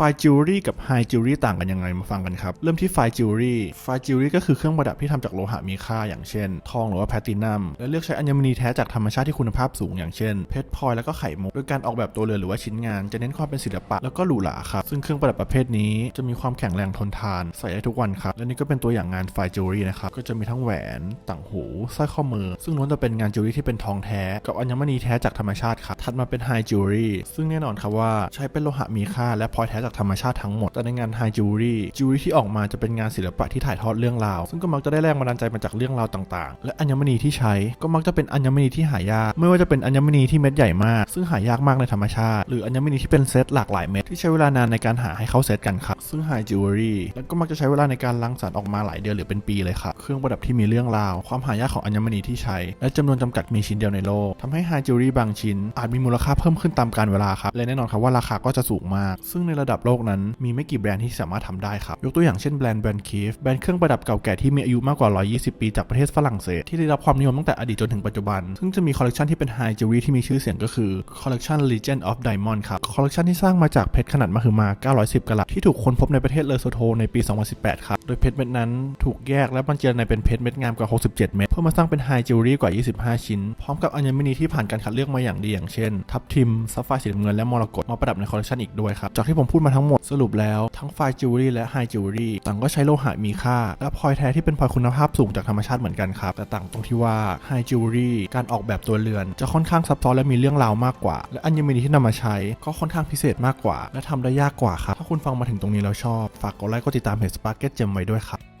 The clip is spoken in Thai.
ไฟจิวเวลรี่กับไฮจิวเวลรี่ต่างกันยังไงมาฟังกันครับ เริ่มที่ไฟจิวเวลรี่ไฟจิวเวลรี่ก็คือเครื่องประดับที่ทำจากโลหะมีค่าอย่างเช่น ทองหรือว่าแพลตินัม และเลือกใช้อัญมณีแท้จากธรรมชาติที่คุณภาพสูงอย่างเช่นเพชรพลอยแล้วก็ไข่มุก โดยการออกแบบตัวเรือนหรือว่าชิ้นงานจะเน้นความเป็นศิลปะแล้วก็หรูหราครับ ซึ่งเครื่องประดับประเภทนี้จะมีความแข็งแรงทนทานใส่ได้ทุกวันครับ และนี่ก็เป็นตัวอย่างงานไฟจิวเวลรี่นะครับ ก็จะมีทั้งแหวน ต่างหูสร้อยข้อมือ ซึ่งล้วนจะเป็นงานจิวเวลรี่ที่เป็นทองแท้ กับอัญมณีแท้จากธรรมชาติครับ ถัดมาเป็นไฮจิวเวลรี่ซึ่งแน่นอนครับว่าใช้เป็นโลหะมีค่าและพลอยแท้จากากธรรมชาติทั้งหมด แต่ในงานไฮจิวเวลรี่จิวเวลรี่ที่ออกมาจะเป็นงานศิลปะที่ถ่ายทอดเรื่องราว ซึ่งก็มักจะได้แรงบันดาลใจมาจากเรื่องราวต่างๆ และอัญมณีที่ใช้ก็มักจะเป็นอัญมณีที่หายาก ไม่ว่าจะเป็นอัญมณีที่เม็ดใหญ่มาก ซึ่งหายากมากในธรรมชาติ หรืออัญมณีที่เป็นเซตหลากหลายเม็ดที่ใช้เวลานานในการหาให้เข้าเซตกันครับซึ่งไฮจิวเวลรี่แล้วก็มักจะใช้เวลาในการรังสรรค์ออกมาหลายเดือนหรือเป็นปีเลยครับเครื่องประดับที่มีเรื่องราว ความหายากของอัญมณีที่ใช้ และจำนวนจำกัดมีชิ้นเดียวในโลกทำให้ไฮจิวเวลรี่บางชิ้น อาจมีมูลค่าเพิ่มขึ้นตามกาลเวลาครับและแน่นอนครับว่าราคาก็จะสูงมาก ซึ่งในระดับโลกนั้นมีไม่กี่แบรนด์ที่สามารถทำได้ครับ ยกตัวอย่างเช่นแบรนด์แบรนด์คีฟแบรนด์เครื่องประดับเก่าแก่ที่มีอายุมากกว่า 120 ปีจากประเทศฝรั่งเศสที่ได้รับความนิยมตั้งแต่อดีตจนถึงปัจจุบัน ซึ่งจะมีคอลเลกชันที่เป็นไฮจิวเวลรี่ที่มีชื่อเสียงก็คือคอลเลกชัน Legend of Diamond ครับคอลเลกชันที่สร้างมาจากเพชรขนาดมหึมา 910 กะรัตที่ถูกค้นพบในประเทศเลอโซโทในปี 2018 ครับโดยเพชรเม็ดนั้นถูกแยกและบรรจุในเป็นเพชรเม็ดงามกว่า 67 เม็ดเพื่อมาสร้างเป็นไฮจิวเวลรี่กว่า 25 ชิ้น พร้อมกับอัญมณีที่ผ่านการคัดเลือกมาอย่างดีอย่างเช่น ทับทิมซัฟไฟสีน้ำเงินและมรกตมาประดับในคอลเลกชันอีกด้วยครับจากที่ผมพูดมาทั้งหมดสรุปแล้วทั้งไฟจิวเวลรี่และไฮจิวเวลรี่ต่างก็ใช้โลหะมีค่า และพลอยแท้ที่เป็นพลอยคุณภาพสูงจากธรรมชาติเหมือนกันครับ แต่ต่างตรงที่ว่าไฮจิวเวลรี่การออกแบบตัวเรือน จะค่อนข้างซับซ้อนและมีเรื่องราวมากกว่า และอัญมณีที่นำมาใช้ก็ค่อนข้างพิเศษมากกว่า และทำได้ยากกว่าครับถ้าคุณฟังมาถึงตรงนี้แล้วชอบ ฝากกดไลค์กดติดตามเพจสปาร์เก็ตเจมไว้ด้วยครับ